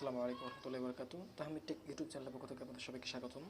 আসসালামু আলাইকুম রহমতুল্লাহ বরকাতু তাহমিদ টেক ইউটিউব চ্যানেলের পক্ষ থেকে আপনাদের সবাইকে স্বাগতম।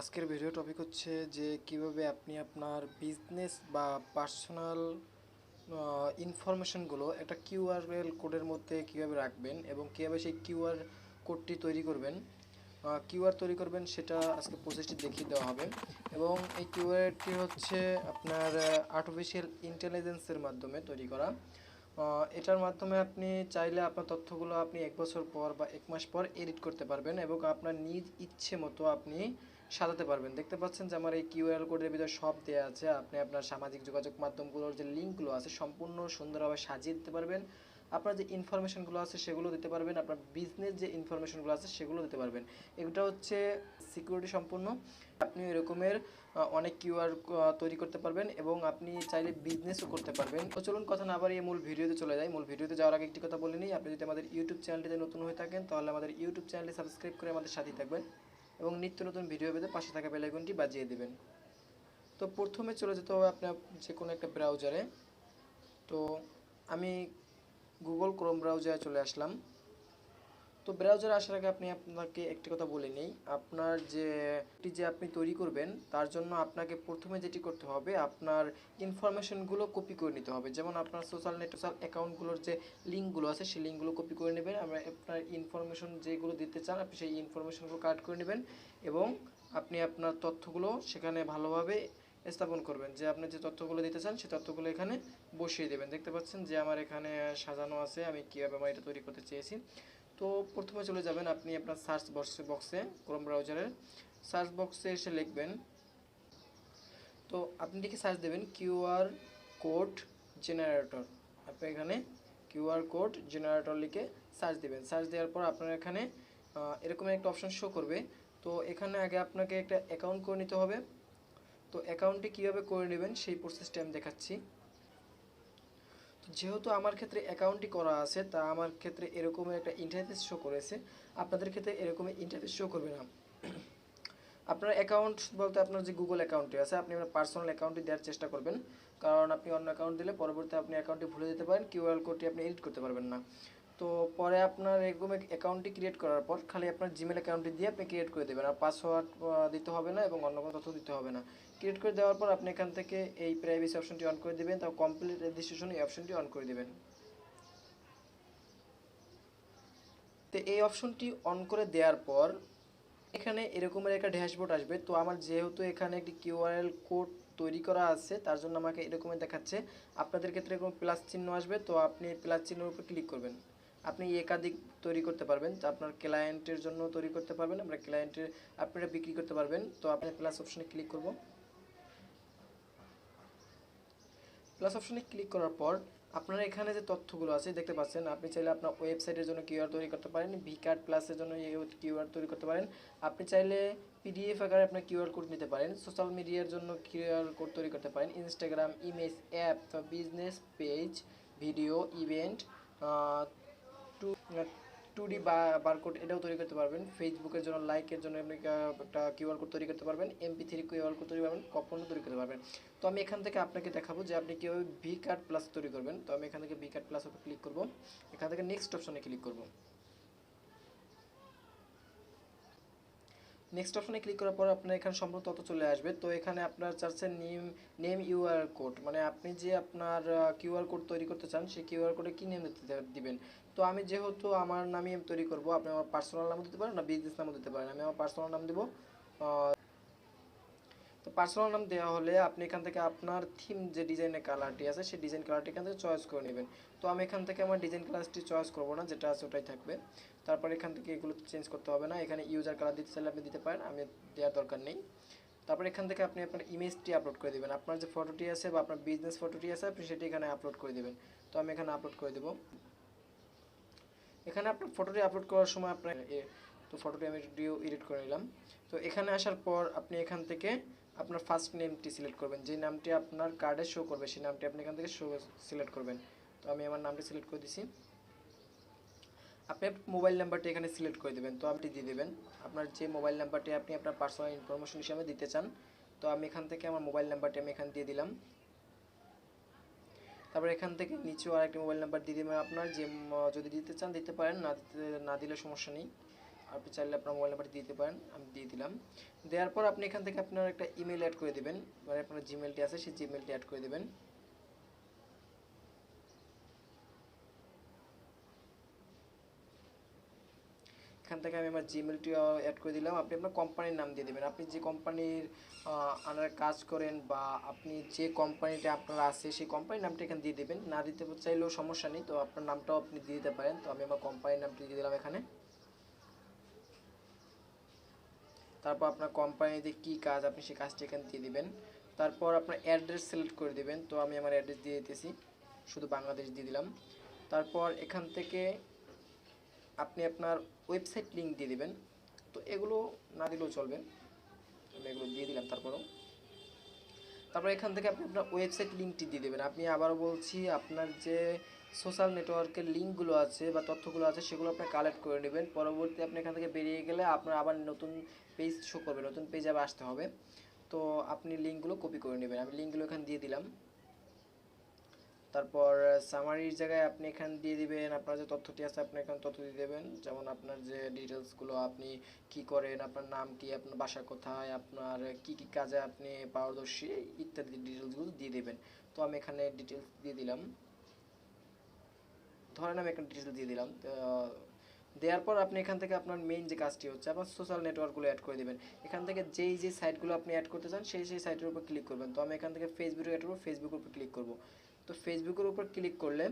আজকের ভিডিও টপিক হচ্ছে যে কীভাবে আপনি আপনার বিজনেস বা পার্সোনাল ইনফরমেশনগুলো একটা কিউআরএল কোডের মধ্যে কীভাবে রাখবেন এবং কীভাবে সেই কিউআর কোডটি তৈরি করবেন। কিউআর তৈরি করবেন সেটা আজকে প্রসেসটি দেখিয়ে দেওয়া হবে। এবং এই কিউআরটি হচ্ছে আপনার আর্টিফিশিয়াল ইন্টেলিজেন্সের মাধ্যমে তৈরি করা। এটার মাধ্যমে আপনি চাইলে আপনার তথ্যগুলো আপনি এক বছর পর বা এক মাস পর এডিট করতে পারবেন এবং আপনার নিজ ইচ্ছে মতো আপনি সাজাতে পারবেন। দেখতে পাচ্ছেন যে আমার এই কিউআর কোডের ভিতরে সব দেওয়া আছে। আপনি আপনার সামাজিক যোগাযোগ মাধ্যমগুলোর যে লিঙ্কগুলো আছে, সম্পূর্ণ সুন্দরভাবে সাজিয়ে দিতে পারবেন। আপনার যে ইনফরমেশনগুলো আছে সেগুলো দিতে পারবেন, আপনার বিজনেস যে ইনফরমেশনগুলো আছে সেগুলো দিতে পারবেন। এটা হচ্ছে সিকিউরিটি সম্পূর্ণ। আপনি এরকমের অনেক কিউআর তৈরি করতে পারবেন এবং আপনি চাইলে বিজনেসও করতে পারবেন। তো চলুন কথা না বাড়িয়ে মূল ভিডিওতে চলে যাই। মূল ভিডিওতে যাওয়ার আগে একটি কথা বলে নিই, আপনি যদি আমাদের ইউটিউব চ্যানেলটিতে নতুন হয়ে থাকেন, তাহলে আমাদের ইউটিউব চ্যানেলটি সাবস্ক্রাইব করে আমাদের সাথেই থাকবেন এবং নিত্য নতুন ভিডিও পেতে পাশে থাকা বেলাইকনটি বাজিয়ে দেবেন। তো প্রথমে চলে যেতে হবে আপনার যে কোনো একটা ব্রাউজারে তো আমি গুগল ক্রোম ব্রাউজারে চলে আসলাম। তো ব্রাউজারে আসার আগে আপনি আপনাকে একটি কথা বলে নেই। আপনার যে যে আপনি তৈরি করবেন, তার জন্য আপনাকে প্রথমে যেটি করতে হবে, আপনার ইনফরমেশনগুলো কপি করে নিতে হবে। যেমন আপনার সোশ্যাল নেট সোশ্যাল অ্যাকাউন্টগুলোর যে লিঙ্কগুলো আছে, সেই লিঙ্কগুলো কপি করে নেবেন। আমরা আপনার ইনফরমেশন যেগুলো দিতে চান, আপনি সেই ইনফরমেশনগুলো কাট করে নেবেন এবং আপনি আপনার তথ্যগুলো সেখানে ভালোভাবে স্থাপন করবেন। যে আপনি যে তথ্যগুলো দিতে চান সেই তথ্যগুলো এখানে বসিয়ে দেবেন। দেখতে পাচ্ছেন যে আমার এখানে সাজানো আছে, আমি কীভাবে আমার এটা তৈরি করতে চেয়েছি। তো প্রথমে চলে যাবেন আপনি আপনার সার্চ বক্সে বক্সে ক্রোম ব্রাউজারের সার্চ বক্সে এসে লিখবেন, তো আপনি লিখে সার্চ দেবেন কিউআর কোড জেনারেটর আপনি এখানে কিউআর কোড জেনারেটর লিখে সার্চ দেবেন। সার্চ দেওয়ার পর আপনার এখানে এরকম একটা অপশন শো করবে। তো এখানে আগে আপনাকে একটা অ্যাকাউন্ট করে নিতে হবে। তো অ্যাকাউন্টটি কীভাবে করে নেবেন সেই প্রসেসটা আমি দেখাচ্ছি। যেহেতু আমার ক্ষেত্রে অ্যাকাউন্টটি করা আছে, তা আমার ক্ষেত্রে এরকম একটা ইন্টারফেস শো করেছে। আপনাদের ক্ষেত্রে এরকম ইন্টারফেস শো করবে না। আপনার অ্যাকাউন্ট বলতে আপনার যে গুগল অ্যাকাউন্টটি আছে, আপনি আপনার পার্সোনাল অ্যাকাউন্টটি দেওয়ার চেষ্টা করবেন। কারণ আপনি অন্য অ্যাকাউন্ট দিলে পরবর্তী আপনি অ্যাকাউন্টটি ভুলে যেতে পারেন কিউআর কোডটি আপনি এডিট করতে পারবেন না। তো পরে আপনার এরকম অ্যাকাউন্টটি ক্রিয়েট করার পর খালি আপনার জিমেল অ্যাকাউন্টটি দিয়ে আপনি ক্রিয়েট করে দেবেন। আর পাসওয়ার্ড দিতে হবে না এবং অন্য কোনো তথ্য দিতে হবে না। ক্রিয়েট করে দেওয়ার পর আপনি এখান থেকে এই প্রাইভেসি অপশনটি অন করে দেবেন। তাও কমপ্লিট রেজিস্ট্রেশন এই অপশনটি অন করে দেবেন। তো এই অপশনটি অন করে দেওয়ার পর এখানে এরকমের একটা ড্যাশবোর্ড আসবে। তো আমার যেহেতু এখানে একটি কিউআরএল কোড তৈরি করা আছে, তার জন্য আমাকে এরকমই দেখাচ্ছে। আপনাদের ক্ষেত্রে এরকম প্লাস চিহ্ন আসবে। তো আপনি প্লাস চিহ্নের উপর ক্লিক করবেন। আপনি একাধিক তৈরি করতে পারবেন। তো আপনার ক্লায়েন্টের জন্য তৈরি করতে পারবেন, আপনার ক্লায়েন্টের আপনারা বিক্রি করতে পারবেন। তো আপনি প্লাস অপশনে ক্লিক করব। প্লাস অপশনে ক্লিক করার পর আপনার এখানে যে তথ্যগুলো আছে, দেখতে পাচ্ছেন, আপনি চাইলে আপনার ওয়েবসাইটের জন্য কিউআর তৈরি করতে পারেন ভি কার্ড প্লাসের জন্য কিউআর তৈরি করতে পারেন। আপনি চাইলে পিডিএফ আকারে আপনার কিউআর কোড নিতে পারেন সোশ্যাল মিডিয়ার জন্য কিউআর কোড তৈরি করতে পারেন Instagram image app business page video event two two D barcode এটাও তৈরি করতে পারবেন। ফেসবুকের জন্য লাইকের জন্য আপনি একটা কিউআর কোড তৈরি করতে পারবেন। এমপি থ্রি কিউআর কোড তৈরি পারবেন কখনও তৈরি করতে পারবেন। তো আমি এখান থেকে আপনাকে দেখাবো যে আপনি কীভাবে ভি কার্ড প্লাস তৈরি করবেন। তো আমি এখান থেকে ভি কার্ড প্লাস ক্লিক করব। এখান থেকে নেক্সট অপশনে ক্লিক করব। নেক্সট অপশনে ক্লিক করার পর আপনার এখানে সম্পূর্ণ তথ্য চলে আসবে। তো এখানে আপনার চাচ্ছে নেম নেম ইউআর কোড মানে আপনি যে আপনার কিউআর কোড তৈরি করতে চান, সেই কিউআর কোডে কী নেম দিবেন? তো আমি যেহেতু আমার নামই তৈরি করব, আপনি আমার পার্সোনাল নামও দিতে পারেন, না বিজনেস নামও দিতে পারেন, আমি আমার পার্সোনাল নাম দেবো তো পার্সোনাল নাম দেওয়া হলে আপনি এখান থেকে আপনার থিম যে ডিজাইনের কালারটি আছে, সেই ডিজাইন কালারটি এখান থেকে চয়েস করে নেবেন। তো আমি এখান থেকে আমার ডিজাইন কালারটি চয়েস করব না, যেটা আছে ওটাই থাকবে। তারপর এখান থেকে এগুলো চেঞ্জ করতে হবে না, এখানে ইউজার কালার দিতে চাইলে আপনি দিতে পারেন, আমি দেওয়ার দরকার নেই। তারপর এখান থেকে আপনি আপনার ইমেজটি আপলোড করে দেবেন। আপনার যে ফটোটি আছে বা আপনার বিজনেস ফটোটি আছে, আপনি সেটি এখানে আপলোড করে দেবেন। তো আমি এখানে আপলোড করে দেবো। এখানে আপনার ফটোটি আপলোড করার সময় আপনার তো ফটোটি আমি ভিডিও এডিট করে নিলাম। তো এখানে আসার পর আপনি এখান থেকে আপনার ফার্স্ট নেমটি সিলেক্ট করবেন। যে নামটি আপনার কার্ডে শো করবে, সেই নামটি আপনি এখান থেকে শো সিলেক্ট করবেন। তো আমি আমার নামটি সিলেক্ট করে দিছি। আপনি মোবাইল নাম্বারটি এখানে সিলেক্ট করে দেবেন। তো আপনি দিয়ে দেবেন। আপনার যে মোবাইল নাম্বারটি আপনি আপনার পার্সোনাল ইনফরমেশন হিসাবে দিতে চান, তো আমি এখান থেকে আমার মোবাইল নাম্বারটি আমি এখানে দিয়ে দিলাম। তারপর এখান থেকে নিচেও আরেকটি মোবাইল নাম্বার দিয়ে দেবেন। আপনার যে, যদি দিতে চান, দিতে পারেন। না দিতে, না দিলে সমস্যা নেই। আপনি চাইলে আপনার মোবাইল নাম্বার দিতে পারেন, আমি দিয়ে দিলাম। দেওয়ার পর আপনি এখান থেকে আপনার একটা ইমেল অ্যাড করে দেবেন মানে আপনার জিমেলটি আছে, সেই জিমেলটি অ্যাড করে দেবেন। এখান থেকে আমি আমার জিমেলটি অ্যাড করে দিলাম। আপনি আপনার কোম্পানির নাম দিয়ে দেবেন। আপনি যে কোম্পানির আন্ডারে কাজ করেন বা আপনি যে কোম্পানিটা আপনার আছে, সেই কোম্পানির নামটা এখানে দিয়ে দেবেন। না দিতে চাইলেও সমস্যা নেই, তো আপনার নামটাও আপনি দিয়ে দিতে পারেন। তো আমি আমার কোম্পানির নামটি দিয়ে দিলাম এখানে। তারপর আপনার কোম্পানিতে কি কাজ আপনি সেই কাজটি এখানে দিয়ে দিবেন। তারপর আপনার অ্যাড্রেস সিলেক্ট করে দিবেন। তো আমি আমার অ্যাড্রেস দিয়ে দিতেছি। শুধু বাংলাদেশ দিয়ে দিলাম। তারপর এখান থেকে আপনি আপনার ওয়েবসাইট লিঙ্ক দিয়ে দিবেন। তো এগুলো না দিলেও চলবে। আমি এগুলো দিয়ে দিলাম তারপরও। তারপর এখান থেকে আপনি আপনার ওয়েবসাইট লিঙ্কটি দিয়ে দেবেন। আপনি আবারও বলছি, আপনার যে সোশ্যাল নেটওয়ার্কের লিঙ্কগুলো আছে বা তথ্যগুলো আছে, সেগুলো আপনি কালেক্ট করে নেবেন। পরবর্তী আপনি এখান থেকে বেরিয়ে গেলে আপনার আবার নতুন পেজ শো করবে, নতুন পেজে আবার আসতে হবে। তো আপনি লিঙ্কগুলো কপি করে নেবেন। আমি লিঙ্কগুলো এখানে দিয়ে দিলাম। তারপর সামারির জায়গায় আপনি এখানে দিয়ে দিবেন, আপনার যে তথ্যটি আছে আপনি এখানে তথ্য দিয়ে দেবেন। যেমন আপনার যে ডিটেলসগুলো আপনি কি করেন, আপনার নাম কি, আপনার বাসা কোথায়, আপনার কি কি কাজে আপনি পারদর্শী, ইত্যাদি ডিটেলসগুলো দিয়ে দেবেন। তো আমি এখানে ডিটেলস দিয়ে দিলাম। ধরেন আমি এখানে ডিটেলস দিয়ে দিলাম দেওয়ার পর আপনি এখান থেকে আপনার মেইন যে কাজটি হচ্ছে, আপনার সোশ্যাল নেটওয়ার্কগুলো অ্যাড করে দেবেন। এখান থেকে যেই যে সাইটগুলো আপনি অ্যাড করতে চান, সেই সেই সাইটের উপর ক্লিক করবেন। তো আমি এখান থেকে ফেসবুক অ্যাড করব ফেসবুকের উপর ক্লিক করব। তো ফেসবুকের উপর ক্লিক করলে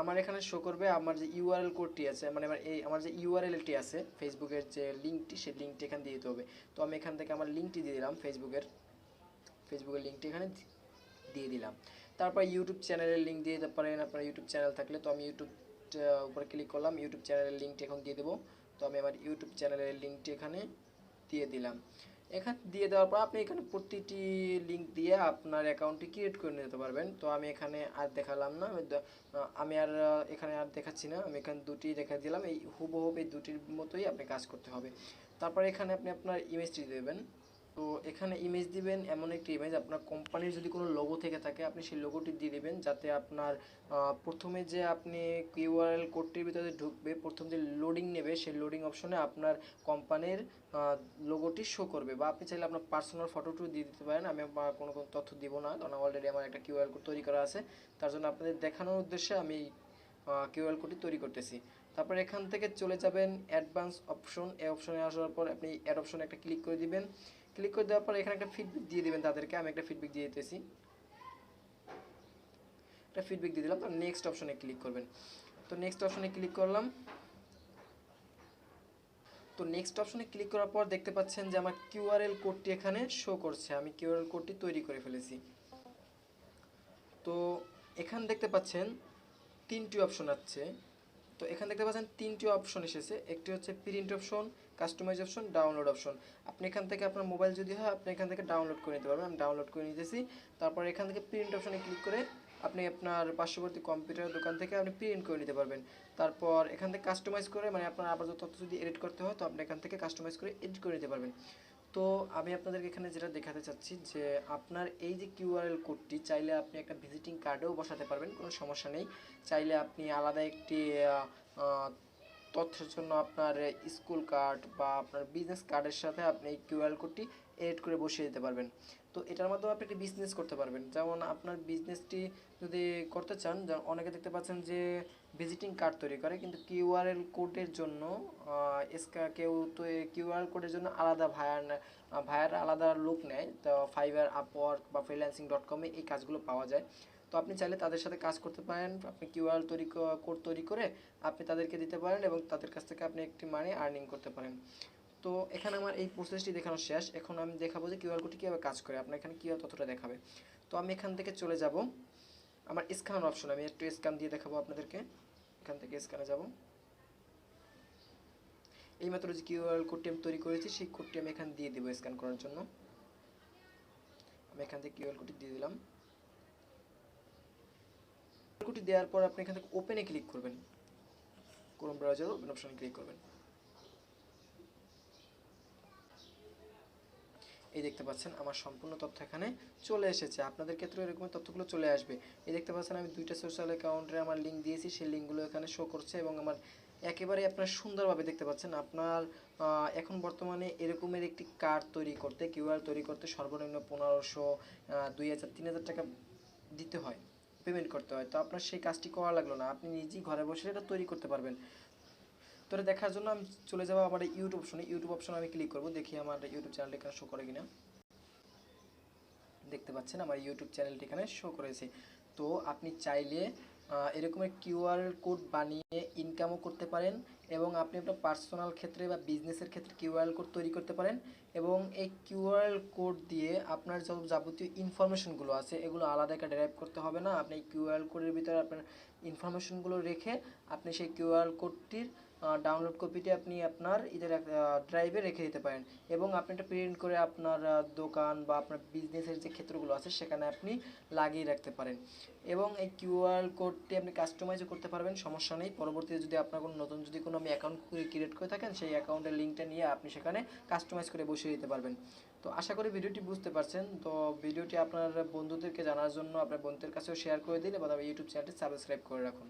আমার এখানে শো করবে আমার যে ইউআরএল কোডটি আছে মানে আমার এই, আমার যে ইউআরএলটি আছে ফেসবুকের যে লিঙ্কটি সেই লিঙ্কটি এখানে দিয়ে দিতে হবে। তো আমি এখান থেকে আমার লিঙ্কটি দিয়ে দিলাম ফেসবুকের ফেসবুকের লিঙ্কটি এখানে দিয়ে দিলাম। তারপর ইউটিউব চ্যানেলের লিঙ্ক দিয়ে দিতে পারেন আপনার ইউটিউব চ্যানেল থাকলে তো আমি ইউটিউব উপরে ক্লিক করলাম ইউটিউব চ্যানেলের লিঙ্কটি এখন দিয়ে দেবো। তো আমি আমার ইউটিউব চ্যানেলের লিঙ্কটি এখানে দিয়ে দিলাম। এখানে, দিয়ে দেওয়ার পর আপনি এখানে প্রতিটি লিঙ্ক দিয়ে আপনার অ্যাকাউন্টটি ক্রিয়েট করে নিতে পারবেন। তো আমি এখানে আর দেখালাম না, আমি আর এখানে আর দেখাচ্ছি না। আমি এখানে দুটি দেখা দিলাম, এই হুবহুব এই দুটির মতোই আপনি কাজ করতে হবে। তারপর এখানে আপনি আপনার ইমেজটি দেবেন। তো এখানে ইমেজ দিবেন এমন একটি ইমেজ আপনার কোম্পানির যদি কোনো লোগো থেকে থাকে, আপনি সেই লোগোটি দিয়ে দিবেন, যাতে আপনার প্রথমে যে আপনি কিউআরএল কোডটির ভিতরে ঢুকবে, প্রথম যে লোডিং নেবে, সেই লোডিং অপশনে আপনার কোম্পানির লোগোটি শো করবে। বা আপনি চাইলে আপনার পার্সোনাল ফটোটিও দিয়ে দিতে পারেন, আমি আমার কোনো কোনো তথ্য দিব না, কারণ অলরেডি আমার একটা কিউআর কোড তৈরি করা আছে। তার জন্য আপনাদের দেখানোর উদ্দেশ্যে আমি কিউআর কোডটি তৈরি করতেছি। তারপর এখান থেকে চলে যাবেন অ্যাডভান্স অপশন এই অপশনে আসার পর আপনি অ্যাড অপশনে একটা ক্লিক করে দিবেন। ক্লিক করে দেওয়ার পর এখানে একটা ফিডব্যাক দিয়ে দিবেন তাদেরকে। আমি একটা ফিডব্যাক দিয়ে দিতেছি। একটা ফিডব্যাক দিয়ে দিলাম। তো নেক্সট অপশনে ক্লিক করবেন। তো নেক্সট অপশনে ক্লিক করলাম। তো নেক্সট অপশনে ক্লিক করার পর দেখতে পাচ্ছেন যে আমার কিউআরএল কোডটি এখানে শো করছে। আমি কিউআরএল কোডটি তৈরি করে ফেলেছি। তো এখানে দেখতে পাচ্ছেন তিনটি অপশন আছে তো এখানে দেখতে পাচ্ছেন তিনটি অপশন এসেছে। একটি হচ্ছে print option customise option download option আপনি এখান থেকে আপনার মোবাইল যদি হয়, আপনি এখান থেকে ডাউনলোড করে নিতে পারবেন। আমি ডাউনলোড করে নিতেছি। তারপর এখান থেকে প্রিন্ট অপশনে ক্লিক করে আপনি আপনার পার্শ্ববর্তী কম্পিউটার দোকান থেকে আপনি প্রিন্ট করে নিতে পারবেন। তারপর এখান থেকে কাস্টমাইজ করে মানে আপনার আবার তথ্য যদি এডিট করতে হয়, তো আপনি এখান থেকে কাস্টমাইজ করে এডিট করে নিতে পারবেন। তো আমি আপনাদেরকে এখানে যেটা দেখাতে চাচ্ছি, যে আপনার এই যে কিউআরএল কোডটি চাইলে আপনি একটা ভিজিটিং কার্ডেও বসাতে পারবেন, কোনো সমস্যা নেই। চাইলে আপনি আলাদা একটি তথ্যের জন্য আপনার স্কুল কার্ড বা আপনার বিজনেস কার্ডের সাথে আপনি এই কিউআর কোডটি এড করে বসিয়ে দিতে পারবেন। তো এটার মাধ্যমে আপনি একটি বিজনেস করতে পারবেন। যেমন আপনার বিজনেসটি যদি করতে চান অনেকে দেখতে পাচ্ছেন যে ভিজিটিং কার্ড তৈরি করে, কিন্তু কিউআরএল কোডের জন্য এসকা কেউ তো কিউআর কোডের জন্য আলাদা ভায়ার ভায়ার আলাদা লোক নেয়। তো ফাইবার আপওয়ার্ক বা ফ্রিল্যান্সিং ডট কমে এই কাজগুলো পাওয়া যায়। তো আপনি চাইলে তাদের সাথে কাজ করতে পারেন, আপনি কিউআর তৈরি কোড তৈরি করে আপনি তাদেরকে দিতে পারেন এবং তাদের কাছ থেকে আপনি একটি মানি আর্নিং করতে পারেন। তো এখানে আমার এই প্রসেসটি দেখানো শেষ। এখন আমি দেখাবো যে কিউআর কোডটি কীভাবে কাজ করে। আপনার এখানে কিউআর ততটা দেখাবে। তো আমি এখান থেকে চলে যাব। আমার স্ক্যান অপশন আমি একটু স্ক্যান দিয়ে দেখাবো আপনাদেরকে। এখান থেকে স্ক্যানে যাব। এইমাত্র যে কিউআর কোডটি আমি তৈরি করেছি, সেই কোডটি আমি এখানে দিয়ে দেবো স্ক্যান করার জন্য। আমি এখান থেকে কিউআর কোডটি দিয়ে দিলাম। কোডটি দেওয়ার পর আপনি এখান থেকে ওপেনে ক্লিক করবেন। ক্রোম ব্রাউজার ওপেন অপশনে ক্লিক করবেন। এই দেখতে পাচ্ছেন, আমার সম্পূর্ণ তথ্য এখানে চলে এসেছে। আপনাদের ক্ষেত্রে এরকম তথ্যগুলো চলে আসবে। এই দেখতে পাচ্ছেন, আমি দুইটা সোশ্যাল অ্যাকাউন্টে আমার লিঙ্ক দিয়েছি, সেই লিঙ্কগুলো এখানে শো করছে এবং আমার একেবারে আপনার সুন্দরভাবে দেখতে পাচ্ছেন, আপনার এখন বর্তমানে এরকমের একটি কার্ড তৈরি করতে কিউআর তৈরি করতে সর্বনিম্ন পনেরোশো দুই হাজার, তিন হাজার টাকা দিতে হয়। পেমেন্ট করতে হয়। তো আপনার সেই কাজটি করা লাগল না। আপনি নিজেই ঘরে বসে এটা তৈরি করতে পারবেন। তো এটা দেখার জন্য আমি চলে যাব আমার ইউটিউব অপশনে ইউটিউব অপশনে আমি ক্লিক করব। দেখি আমার ইউটিউব চ্যানেলটি এখানে শো করে কিনা। দেখতে পাচ্ছেন আমার ইউটিউব চ্যানেলটি এখানে শো করেছে। তো আপনি চাইলে এরকম এরকমের কিউআর কোড বানিয়ে ইনকামও করতে পারেন। এবং আপনি আপনার পার্সোনাল ক্ষেত্রে বা বিজনেসের ক্ষেত্রে কিউআরএল কোড তৈরি করতে পারেন এবং এই কিউআরএল কোড দিয়ে আপনার যত যাবতীয় ইনফরমেশনগুলো আছে, এগুলো আলাদা একটা ডেরাইভ করতে হবে না। আপনি কিউআরএল কোডের ভিতরে আপনার ইনফরমেশনগুলো রেখে আপনি সেই কিউআরএল কোডটির ডাউনলোড কপিটি আপনি আপনার ইদের ড্রাইভে রেখে দিতে পারেন। এবং আপনি এটা প্রিন্ট করে আপনার দোকান বা আপনার বিজনেসের যে ক্ষেত্রগুলো আছে, সেখানে আপনি লাগিয়ে রাখতে পারেন। এবং এই কিউআর কোডটি আপনি কাস্টমাইজও করতে পারবেন, সমস্যা নেই। পরবর্তীতে যদি আপনার কোনো নতুন, যদি কোনো আমি অ্যাকাউন্ট ক্রিয়েট করে থাকেন, সেই অ্যাকাউন্টের লিঙ্কটা নিয়ে আপনি সেখানে কাস্টমাইজ করে বসিয়ে দিতে পারবেন। তো আশা করি ভিডিওটি বুঝতে পারছেন। তো ভিডিওটি আপনার বন্ধুদেরকে জানার জন্য, আপনার বন্ধুদের কাছেও শেয়ার করে দিন এবং আমার ইউটিউব চ্যানেলটি সাবস্ক্রাইব করে রাখুন।